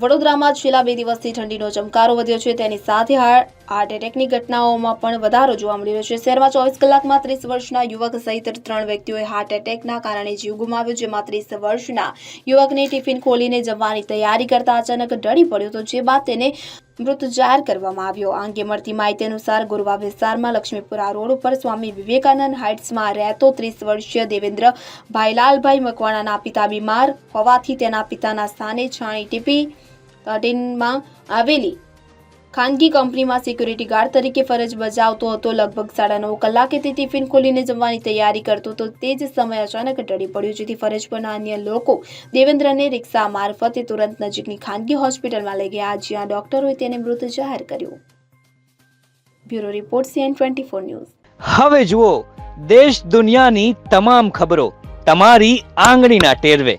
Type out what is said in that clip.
વડોદરામાં છેલ્લા બે દિવસથી ઠંડીનો ચમકારો વધ્યો છે. તેની સાથે હાર- હાર્ટ એટેકની ઘટનાઓમાં પણ વધારો જોવા મળી રહ્યો છે. શહેરમાં ચોવીસ કલાકમાં ત્રીસ વર્ષના યુવક સહિત ત્રણ વ્યક્તિઓએ હાર્ટ એટેકના કારણે જીવ ગુમાવ્યો, જેમાં ત્રીસ વર્ષના યુવકને ટિફિન ખોલીને જમવાની તૈયારી કરતા અચાનક ડળી પડ્યો હતો, જે બાદ તેને મૃત જાહેર કરવામાં આવ્યો. આ અંગે મળતી માહિતી અનુસાર ગુરવા વિસ્તારમાં લક્ષ્મીપુરા રોડ ઉપર સ્વામી વિવેકાનંદ હાઇટ્સમાં રહેતો ત્રીસ વર્ષીય દેવેન્દ્ર ભાઈલાલભાઈ મકવાણાના પિતા બીમાર હોવાથી તેના પિતાના સ્થાને છાણી ટીપી થર્ટીનમાં આવેલી ખાનગી કંપનીમાં સિક્યુરિટી ગાર્ડ તરીકે ફરજ બજાવતો હતો. લગભગ સાડા નવ કલાકે તે ટિફિન ખોલીને જમવાની તૈયારી કરતો હતો. તે જ સમય અચાનક ટળી પડ્યું, જેથી ફરજ પરના અન્ય લોકો દેવેન્દ્રને રિક્ષા મારફતે તુરંત નજીકની ખાનગી હોસ્પિટલમાં લઈ ગયા. જ્યાં ડોક્ટરોએ તેને મૃત જાહેર કર્યું. Bureau report, CN twenty four news. હવે જુઓ, દેશ દુનિયાની તમામ ખબરો તમારી આંગળીના ટેરવે.